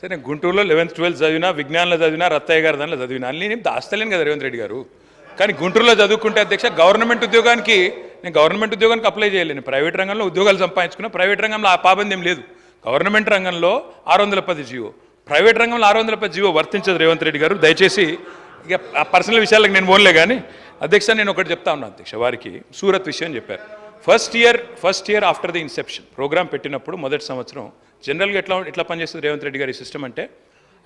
సరే నేను గుంటూరులో లెవెన్త్ ట్వెల్త్ చదివినా విజ్ఞానంలో చదివినా రత్తయ్య గారి దానిలో చదివినా. అని నేను దాస్తలేను కదా రేవంత్ రెడ్డి గారు. కానీ గుంటూరులో చదువుకుంటే అధ్యక్ష గవర్నమెంట్ ఉద్యోగానికి నేను గవర్నమెంట్ ఉద్యోగానికి అప్లై చేయలేను ప్రైవేట్ రంగంలో ఉద్యోగాలు సంపాదించుకున్నా. ప్రైవేట్ రంగంలో ఆ పాబంది లేదు. గవర్నమెంట్ రంగంలో ఆరు వందల పది జీవో. ప్రైవేట్ రంగంలో ఆరు వందల పది జీవో వర్తించదు రేవంత్ రెడ్డి గారు. దయచేసి ఇక ఆ పర్సనల్ విషయాలకు నేను పోన్లే కానీ అధ్యక్ష నేను ఒకటి చెప్తా ఉన్నాను అధ్యక్ష వారికి. సూరత్ విషయం చెప్పారు. First year first year after the inception program పెట్టినప్పుడు మొదటి సంవత్సరం జనరల్గా ఎట్లా ఎట్లా పనిచేస్తుంది రేవంత్ రెడ్డి గారి సిస్టమ్ అంటే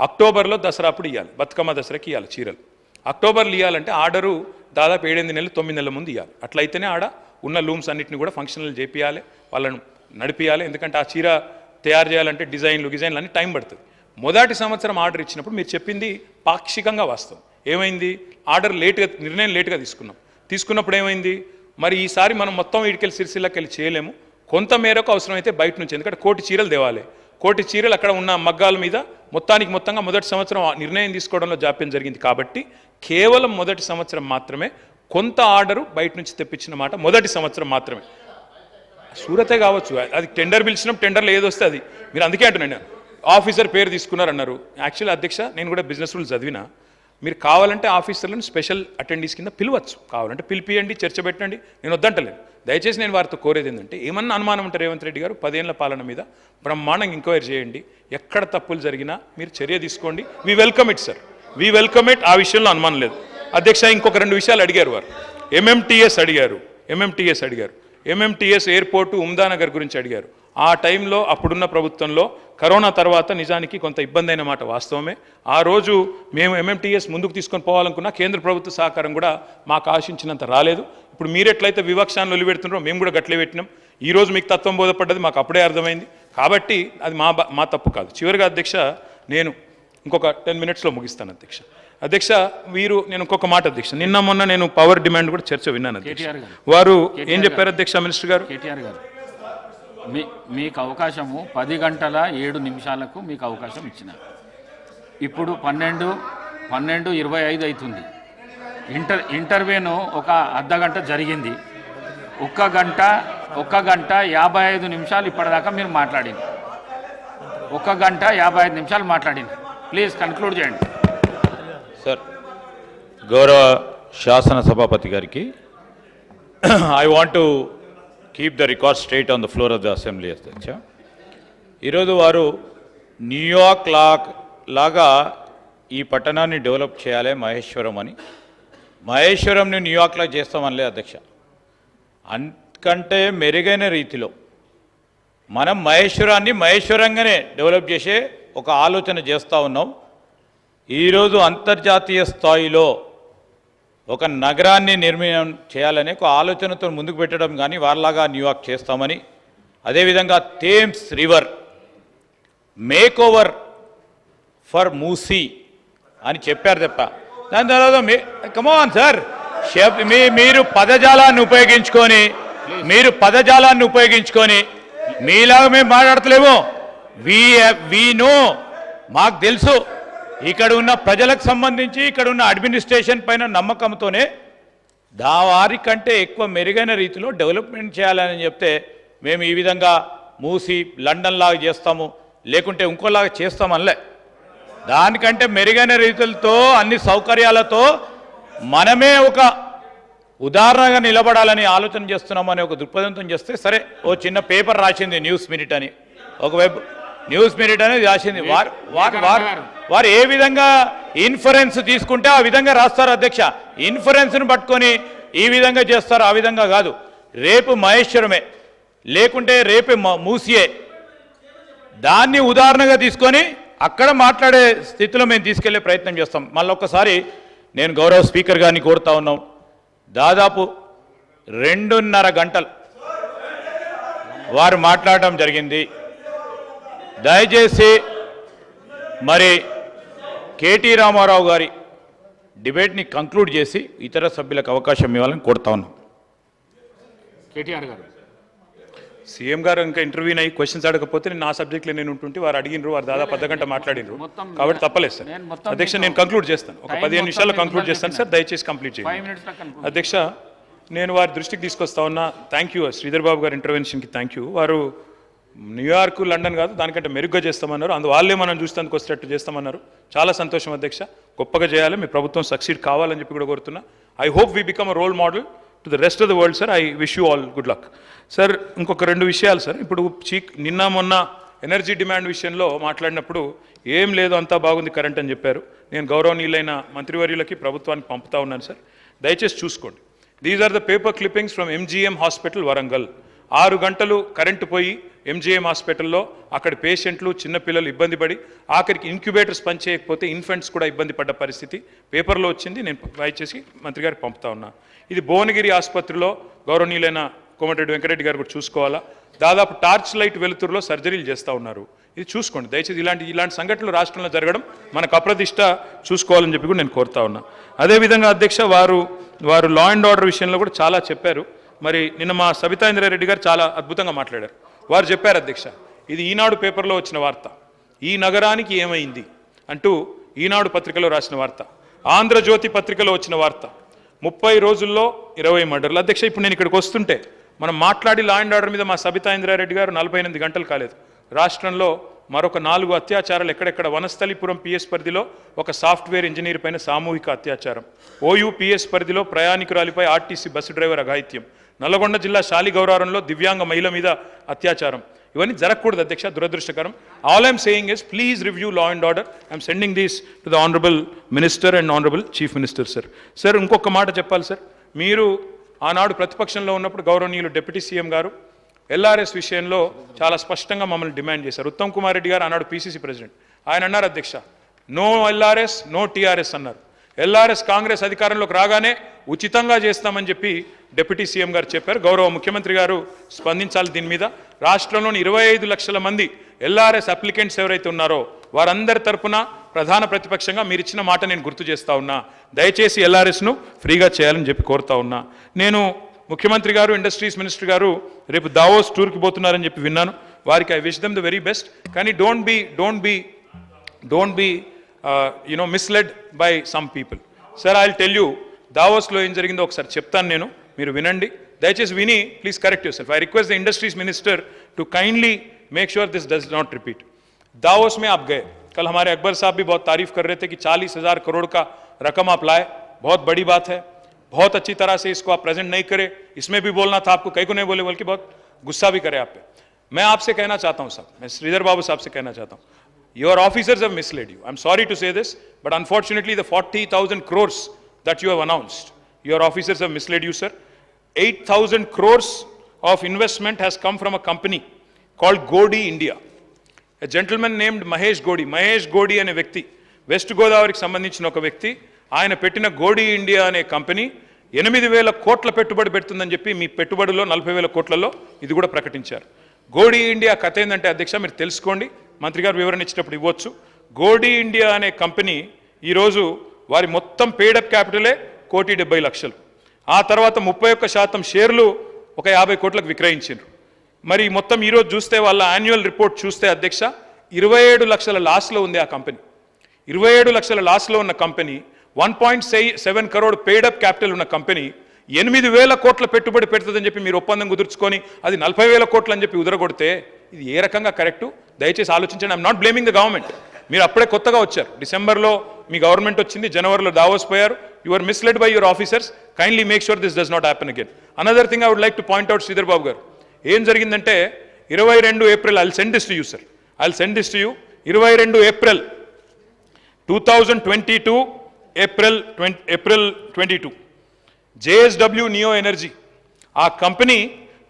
అక్టోబర్లో దసరా అప్పుడు ఇవ్వాలి బతుకమ్మ దసరాకి ఇవ్వాలి చీరలు. అక్టోబర్లో ఇవ్వాలంటే ఆర్డరు దాదాపు ఏడెనిమిది నెలలు తొమ్మిది నెలల ముందు ఇవ్వాలి అట్లయితేనే ఆడ ఉన్న లూమ్స్ అన్నింటిని కూడా ఫంక్షనల్ చేపియాలి వాళ్ళను నడిపియాలి. ఎందుకంటే ఆ చీర తయారు చేయాలంటే డిజైన్లు డిజైన్లు అన్ని టైం పడుతుంది. మొదటి సంవత్సరం ఆర్డర్ ఇచ్చినప్పుడు మీరు చెప్పింది పాక్షికంగా వాస్తవం. ఏమైంది? ఆర్డర్ లేట్గా నిర్ణయం లేట్గా తీసుకున్నాం. తీసుకున్నప్పుడు ఏమైంది? మరి ఈసారి మనం మొత్తం వీడికెళ్ళి సిరిసిల్లకెళ్ళి చేయలేము. కొంత మేరకు అవసరమైతే బయట నుంచి ఎందుకంటే కోటి చీరలు తేవాలి. కోటి చీరలు అక్కడ ఉన్న మగ్గాల మీద మొత్తానికి మొత్తంగా మొదటి సంవత్సరం నిర్ణయం తీసుకోవడంలో జాప్యం జరిగింది కాబట్టి కేవలం మొదటి సంవత్సరం మాత్రమే కొంత ఆర్డరు బయట నుంచి తెప్పించిన మాట మొదటి సంవత్సరం మాత్రమే. సూరతే కావచ్చు అది టెండర్ పిలిచినాం టెండర్లో ఏది వస్తే అది. మీరు అందుకే అంటున్నాను ఆఫీసర్ పేరు తీసుకున్నారన్నారు. యాక్చువల్ అధ్యక్ష నేను కూడా బిజినెస్ రూల్ చదివినా. మీరు కావాలంటే ఆఫీసర్లను స్పెషల్ అటెండీస్ కింద పిలవచ్చు. కావాలంటే పిలిపియండి చర్చ పెట్టండి నేను వద్దంటలేదు. దయచేసి నేను వారితో కోరేది ఏంటంటే ఏమన్నా అనుమానం ఉంటే రేవంత్ రెడ్డి గారు పదేళ్ళ పాలన మీద బ్రహ్మాండంగా ఎంక్వైరీ చేయండి. ఎక్కడ తప్పులు జరిగినా మీరు చర్య తీసుకోండి. We welcome it sir we welcome it ఆ విషయంలో అనుమానం లేదు. అధ్యక్ష ఇంకొక రెండు విషయాలు అడిగారు వారు. ఎంఎంటీఎస్ అడిగారు. ఎంఎంటీఎస్ అడిగారు. ఎంఎంటీఎస్ ఎయిర్పోర్టు ఉమ్దానగర్ గురించి అడిగారు. ఆ టైంలో అప్పుడున్న ప్రభుత్వంలో కరోనా తర్వాత నిజానికి కొంత ఇబ్బంది అయిన మాట వాస్తవమే. ఆ రోజు మేము ఎంఎంటీఎస్ ముందుకు తీసుకొని పోవాలనుకున్నా కేంద్ర ప్రభుత్వ సహకారం కూడా మాకు ఆశించినంత రాలేదు. ఇప్పుడు మీరు ఎట్లయితే వివక్షాన్ని ఒలిపెడుతున్నారో మేము కూడా గట్లే పెట్టినాం. ఈ రోజు మీకు తత్వం బోధపడ్డది మాకు అప్పుడే అర్థమైంది. కాబట్టి అది మా బ- మా తప్పు కాదు. చివరిగా అధ్యక్ష నేను ఇంకొక టెన్ మినిట్స్లో ముగిస్తాను అధ్యక్ష. అధ్యక్ష వీరు నేను ఇంకొక మాట అధ్యక్ష. నిన్న మొన్న నేను పవర్ డిమాండ్ కూడా చర్చ విన్నాను. వారు ఏం చెప్పారు అధ్యక్ష మినిస్టర్ గారు? కేటీఆర్ గారు. మీ మీకు అవకాశము పది గంటల ఏడు నిమిషాలకు మీకు అవకాశం ఇచ్చిన. ఇప్పుడు పన్నెండు పన్నెండు ఇరవై ఐదు అవుతుంది ఇంటర్ ఇంటర్వ్యూను ఒక అర్ధ గంట జరిగింది. ఒక్క గంట ఒక్క గంట యాభై ఐదు నిమిషాలు ఇప్పటిదాకా మీరు మాట్లాడింది ఒక్క గంట యాభై ఐదు నిమిషాలు మాట్లాడింది ప్లీజ్ కన్క్లూడ్ చేయండి. సార్ గౌరవ శాసన సభాపతి గారికి I want to keep the record straight on the floor of the assembly అధ్యక్ష ఈరోజు వారు న్యూయార్క్ లా లాగా ఈ పట్టణాన్ని డెవలప్ చేయాలి మహేశ్వరం అని. మహేశ్వరంని న్యూయార్క్లా చేస్తామనిలే అధ్యక్ష. అంతకంటే మెరుగైన రీతిలో మనం మహేశ్వరాన్ని మహేశ్వరంగానే డెవలప్ చేసే ఒక ఆలోచన చేస్తూ ఉన్నాం. ఈరోజు అంతర్జాతీయ స్థాయిలో ఒక నగరాన్ని నిర్మాణం చేయాలనే ఒక ఆలోచనతో ముందుకు పెట్టడం కానీ వారిలాగా న్యూయార్క్ చేస్తామని. అదేవిధంగా Thames river make over for Musi అని చెప్పారు తప్ప. దాని తర్వాత మే కమాన్ సార్ మీ మీరు పదజాలాన్ని ఉపయోగించుకొని మీరు పదజాలాన్ని ఉపయోగించుకొని మీలాగా మేము మాట్లాడతలేము. వీ వీ నో మాకు తెలుసు. ఇక్కడ ఉన్న ప్రజలకు సంబంధించి ఇక్కడ ఉన్న అడ్మినిస్ట్రేషన్ పైన నమ్మకంతోనే దా వారి కంటే ఎక్కువ మెరుగైన రీతిలో డెవలప్మెంట్ చేయాలని చెప్తే మేము ఈ విధంగా మూసి లండన్ లాగా చేస్తాము లేకుంటే ఇంకోలాగా చేస్తామనిలే. దానికంటే మెరుగైన రీతులతో అన్ని సౌకర్యాలతో మనమే ఒక ఉదాహరణగా నిలబడాలని ఆలోచన చేస్తున్నామని ఒక దృక్పథంతో చేస్తే సరే ఓ చిన్న పేపర్ రాసింది న్యూస్ మినిట్ అని. ఒక వెబ్ న్యూస్ మినిట్ అనేది రాసింది. వారు వారు వారు వారు ఏ విధంగా ఇన్ఫరెన్స్ తీసుకుంటే ఆ విధంగా రాస్తారు అధ్యక్ష. ఇన్ఫరెన్స్ను పట్టుకొని ఈ విధంగా చేస్తారు ఆ విధంగా కాదు. రేపు మహేశ్వరమే. లేకుంటే రేపే మూసియే. దాన్ని ఉదాహరణగా తీసుకొని అక్కడ మాట్లాడే స్థితిలో మేము తీసుకెళ్ళే ప్రయత్నం చేస్తాం. మళ్ళీ ఒక్కసారి నేను గౌరవ స్పీకర్ గారిని కోరుతా ఉన్నాం. దాదాపు రెండున్నర గంటలు వారు మాట్లాడటం జరిగింది. దయచేసి మరి కేటీ రామారావు గారి డిబేట్ని కంక్లూడ్ చేసి ఇతర సభ్యులకు అవకాశం ఇవ్వాలని కోరుతా ఉన్నాం. కేటీఆర్ గారు. సీఎం గారు ఇంకా ఇంటర్వ్యూ అయ్యి క్వశ్చన్స్ అడగకపోతే నేను నా సబ్జెక్ట్లో నేను ఉంటుంటే వారు అడిగినరు వారు దాదాపు అర్ధ గంట మాట్లాడినరు. కాబట్టి తప్పలేదు సార్. నేను మొత్తం అధ్యక్ష నేను కంక్లూడ్ చేస్తాను. ఒక పదిహేను నిమిషాల్లో కంక్లూడ్ చేస్తాను సార్. దయచేసి కంప్లీట్ చేయండి. అధ్యక్ష నేను వారి దృష్టికి తీసుకొస్తా ఉన్నా. థ్యాంక్ యూ శ్రీధర్ బాబు గారి ఇంటర్వెన్షన్కి థ్యాంక్ యూ వారు న్యూయార్క్ లండన్ కాదు దానికంటే మెరుగ్గా చేస్తామన్నారు. అందు వాళ్ళే మనం చూసేందుకు వచ్చేటట్టు చేస్తామన్నారు. చాలా సంతోషం అధ్యక్ష. గొప్పగా చేయాలి మీ ప్రభుత్వం సక్సీడ్ కావాలని చెప్పి కూడా కోరుతున్నా. I hope we become a role model to the rest of the world sir I wish you all good luck sir ఇంకొక రెండు విషయాలు సార్ ఇప్పుడు చీక్ నిన్న మొన్న ఎనర్జీ డిమాండ్ విషయంలో మాట్లాడినప్పుడు ఏం లేదు అంతా బాగుంది కరెంట్ అని చెప్పారు. నేను గౌరవనీయులైన మంత్రివర్యులకి ప్రభుత్వానికి పంపుతా ఉన్నాను సార్ దయచేసి చూసుకోండి. These are the paper clippings from MGM hospital Warangal ఆరు గంటలు కరెంటు పోయి ఎంజీఎం హాస్పిటల్లో అక్కడ పేషెంట్లు చిన్నపిల్లలు ఇబ్బంది పడి ఆఖరికి ఇంక్యుబేటర్స్ పనిచేయకపోతే ఇన్ఫెంట్స్ కూడా ఇబ్బంది పడ్డ పరిస్థితి పేపర్లో వచ్చింది. నేను దయచేసి మంత్రి గారికి పంపుతా ఉన్నా. ఇది భువనగిరి ఆసుపత్రిలో గౌరవనీయులైన కోమటిరెడ్డి వెంకరెడ్డి గారు కూడా చూసుకోవాలా? దాదాపు టార్చ్ లైట్ వెలుతురులో సర్జరీలు చేస్తూ ఉన్నారు. ఇది చూసుకోండి. దయచేసి ఇలాంటి ఇలాంటి సంఘటనలు రాష్ట్రంలో జరగడం మనకు అప్రతిష్ట చూసుకోవాలని చెప్పి కూడా నేను కోరుతా ఉన్నా. అదేవిధంగా అధ్యక్ష వారు వారు లా అండ్ ఆర్డర్ విషయంలో కూడా చాలా చెప్పారు. మరి నిన్న మా సబితాంద్రారెడ్డి గారు చాలా అద్భుతంగా మాట్లాడారు. వారు చెప్పారు అధ్యక్ష ఇది ఈనాడు పేపర్లో వచ్చిన వార్త. ఈ నగరానికి ఏమైంది అంటూ ఈనాడు పత్రికలో రాసిన వార్త. ఆంధ్రజ్యోతి పత్రికలో వచ్చిన వార్త. ముప్పై రోజుల్లో ఇరవై మర్డర్లు. అధ్యక్ష ఇప్పుడు నేను ఇక్కడికి వస్తుంటే మనం మాట్లాడి లా అండ్ ఆర్డర్ మీద మా సబితా ఇంద్రారెడ్డి గారు నలభై ఎనిమిది గంటలు కాలేదు. రాష్ట్రంలో మరొక నాలుగు అత్యాచారాలు ఎక్కడెక్కడ వనస్థలిపురం పిఎస్ పరిధిలో ఒక సాఫ్ట్వేర్ ఇంజనీర్ పైన సామూహిక అత్యాచారం. ఓయూ పిఎస్ పరిధిలో ప్రయాణికురాలిపై ఆర్టీసీ బస్సు డ్రైవర్ అఘాయిత్యం. నల్లగొండ జిల్లా శాలిగౌరారంలో దివ్యాంగ మహిళ మీద అత్యాచారం. ఇవన్నీ జరగకూడదు అధ్యక్ష దురదృష్టకరం. All I'm saying is please review law and order I'm sending these to the honourable minister and honourable chief minister sir sir ఇంకొక మాట చెప్పాలి సార్ మీరు ఆనాడు ప్రతిపక్షంలో ఉన్నప్పుడు గౌరవనీయులు డిప్యూటీ సీఎం గారు ఎల్ఆర్ఎస్ విషయంలో చాలా స్పష్టంగా మమ్మల్ని డిమాండ్ చేశారు. ఉత్తమ్ కుమార్ రెడ్డి గారు ఆనాడు పీసీసీ ప్రెసిడెంట్ ఆయన అన్నారు అధ్యక్ష నో ఎల్ఆర్ఎస్ నో టీఆర్ఎస్ అన్నారు. ఎల్ఆర్ఎస్ కాంగ్రెస్ అధికారంలోకి రాగానే ఉచితంగా చేస్తామని చెప్పి డిప్యూటీ సీఎం గారు చెప్పారు గౌరవ ముఖ్యమంత్రి గారు స్పందించాలి దీని మీద. రాష్ట్రంలోని ఇరవై ఐదు లక్షల మంది ఎల్ఆర్ఎస్ అప్లికెంట్స్ ఎవరైతే ఉన్నారో వారందరి తరపున ప్రధాన ప్రతిపక్షంగా మీరు ఇచ్చిన మాట నేను గుర్తు చేస్తా ఉన్నా. దయచేసి ఎల్ఆర్ఎస్ను ఫ్రీగా చేయాలని చెప్పి కోరుతా ఉన్నా. నేను ముఖ్యమంత్రి గారు ఇండస్ట్రీస్ మినిస్టర్ గారు రేపు దావోస్ టూర్కి పోతున్నారని చెప్పి విన్నాను. వారికి I wish them the very best. కానీ don't be don't be don't be you know misled by some people sir I tell you దావోస్లో ఏం జరిగిందో ఒకసారి చెప్తాను నేను. మీరు వినండి. Is Winnie please correct yourself I request the industries minister to kindly make sure this does not repeat Davos में आप गए कल हमारे अकबर साहब भी बहुत तारीफ़ कर रहे थे कि चालीस हज़ार करोड़ का रकम आप लाए बहुत बड़ी बात है बहुत अच्छी तरह से इसको आप प्रेजेंट नहीं करें इसमें भी बोलना था आपको कहीं को नहीं बोले बल्कि बहुत गुस्सा भी करे आप पे मैं आपसे कहना चाहता हूँ साहब मैं श्रीधर बाबू साहब से कहना चाहता हूँ your officers have misled you. I'm sorry to say this, but unfortunately, the 40,000 crores that you have announced your officers have misled you sir 8000 crores of investment has come from a company called godi india a gentleman named Mahesh Godi. Mahesh Godi అనే వ్యక్తి west గోదావరికి సంబంధించిన ఒక వ్యక్తి ఆయన పెట్టిన గోడి India అనే company ఎనిమిది వేల కోట్ల పెట్టుబడి పెడుతుందని చెప్పి మీ పెట్టుబడిలో నలభై వేల కోట్లలో ఇది కూడా ప్రకటించారు. గోడి ఇండియా కథ ఏంటంటే అధ్యక్ష మీరు తెలుసుకోండి. మంత్రి గారు వివరణ ఇచ్చినప్పుడు ఇవ్వచ్చు. గోడి ఇండియా అనే కంపెనీ ఈరోజు వారి మొత్తం పేడప్ క్యాపిటలే కోటి డెబ్బై లక్షలు. ఆ తర్వాత ముప్పై ఒక్క శాతం షేర్లు ఒక యాభై కోట్లకు విక్రయించారు మరి మొత్తం ఈరోజు చూస్తే వాళ్ళ యాన్యువల్ రిపోర్ట్ చూస్తే అధ్యక్ష ఇరవై ఏడు లక్షల లాస్లో ఉంది ఆ కంపెనీ ఇరవై ఏడు లక్షల లాస్లో ఉన్న company one point seven crore paid up capital ఉన్న కంపెనీ ఎనిమిది వేల కోట్ల పెట్టుబడి పెడుతుందని చెప్పి మీరు ఒప్పందం కుదుర్చుకొని అది నలభై వేల కోట్లు అని చెప్పి ఉదరగొడితే ఇది ఏ రకంగా కరెక్టు దయచేసి ఆలోచించండి. I'm not blaming the government మీరు అప్పుడే కొత్తగా వచ్చారు. డిసెంబర్లో మీ గవర్నమెంట్ వచ్చింది జనవరిలో దావోస్ పోయారు. You are misled by your officers kindly make sure this does not happen again another thing I would like to point out Sridhar Babu గారు ఏం జరిగిందంటే ఇరవై రెండు April I send this to you sir I send this to you ఇరవై రెండు April two thousand twenty two April twenty April twenty two JSW neo energy ఆ company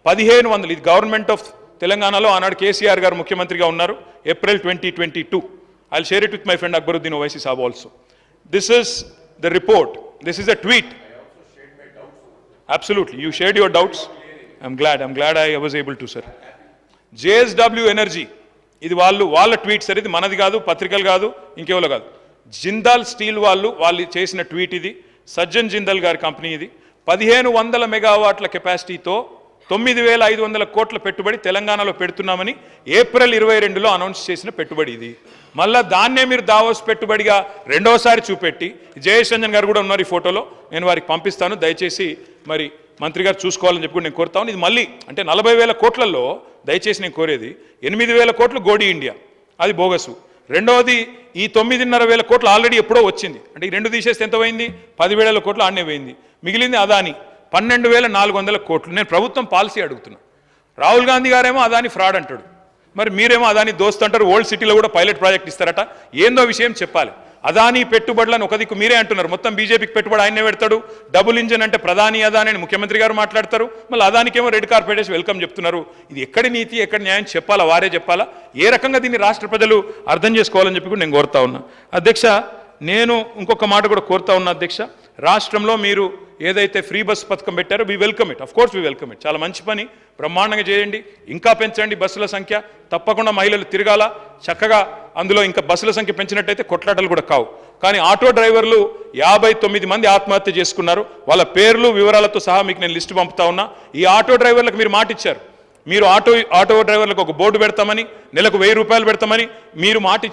పదిహేను వందలు ఇది గవర్నమెంట్ ఆఫ్ తెలంగాణలో ఆనాడు కేసీఆర్ గారు ముఖ్యమంత్రిగా ఉన్నారు April twenty twenty two I share it with my friend Akbaruddin Owaisi Saab also this is the report this is a tweet Absolutely. You shared your doubts. I'm glad. I'm glad I was able to, sir. JSW energy ఇది వాళ్ళు వాళ్ళ tweet sir ఇది మనది కాదు పత్రికలు కాదు ఇంకెవరో కాదు. జిందాల్ స్టీల్ వాళ్ళు వాళ్ళు చేసిన ట్వీట్ ఇది. సజ్జన్ జిందాల్ గారి కంపెనీ ఇది. పదిహేను వందల మెగావాట్ల కెపాసిటీతో తొమ్మిది వేల ఐదు వందల కోట్ల పెట్టుబడి తెలంగాణలో పెడుతున్నామని ఏప్రిల్ ఇరవై రెండులో అనౌన్స్ చేసిన పెట్టుబడి ఇది. మళ్ళా దాన్నే మీరు దావోస్ పెట్టుబడిగా రెండోసారి చూపెట్టి జయశంజన్ గారు కూడా ఉన్నారు ఈ ఫోటోలో. నేను వారికి పంపిస్తాను. దయచేసి మరి మంత్రి గారు చూసుకోవాలని చెప్పి నేను కోరుతాను ఇది మళ్ళీ అంటే నలభై వేల కోట్లలో దయచేసి నేను కోరేది ఎనిమిది వేల కోట్లు గోడి ఇండియా. అది బోగసు. రెండవది ఈ తొమ్మిదిన్నర వేల కోట్లు ఆల్రెడీ ఎప్పుడో వచ్చింది. అంటే ఈ రెండు తీసేస్తే ఎంత పోయింది? పదివేల కోట్లు ఆడనే పోయింది. మిగిలింది అదాని. పన్నెండు వేల నాలుగు వందల కోట్లు. నేను ప్రభుత్వం పాలసీ అడుగుతున్నా. రాహుల్ గాంధీ గారేమో అదాని ఫ్రాడ్ అంటాడు. మరి మీరేమో అదాని దోస్త్ అంటారు. ఓల్డ్ సిటీలో కూడా పైలట్ ప్రాజెక్ట్ ఇస్తారట. ఏందో విషయం చెప్పాలి. అదాని పెట్టుబడులను ఒక దిక్కు మీరే అంటున్నారు. మొత్తం బీజేపీకి పెట్టుబడి ఆయనే పెడతాడు. డబుల్ ఇంజన్ అంటే ప్రధాని అదాని అని ముఖ్యమంత్రి గారు మాట్లాడతారు. మళ్ళీ అదానికేమో రెడ్ కార్పెట్ వేసి వెల్కమ్ చెప్తున్నారు. ఇది ఎక్కడి నీతి ఎక్కడ న్యాయం చెప్పాలా? వారే చెప్పాలా? ఏ రకంగా దీన్ని రాష్ట్ర ప్రజలు అర్థం చేసుకోవాలని చెప్పి కూడా నేను కోరుతా ఉన్నా. అధ్యక్ష నేను ఇంకొక మాట కూడా కోరుతా ఉన్నా అధ్యక్ష. రాష్ట్రంలో మీరు ఏదైతే ఫ్రీ బస్ పథకం పెట్టారో we welcome it of course we welcome it చాలా మంచి పని. బ్రహ్మాండంగా చేయండి. ఇంకా పెంచండి బస్సుల సంఖ్య. తప్పకుండా మహిళలు తిరగాల. చక్కగా అందులో ఇంకా బస్సుల సంఖ్య పెంచినట్టయితే కొట్లాటలు కూడా కావు. కానీ ఆటో డ్రైవర్లు యాభై తొమ్మిది మంది ఆత్మహత్య చేసుకున్నారు. వాళ్ళ పేర్లు వివరాలతో సహా మీకు నేను లిస్టు పంపుతా ఉన్నా. ఈ ఆటో డ్రైవర్లకు మీరు మాట ఇచ్చారు. మీరు ఆటో ఆటో డ్రైవర్లకు ఒక బోర్డు పెడతామని నెలకు వెయ్యి రూపాయలు పెడతామని మీరు మాట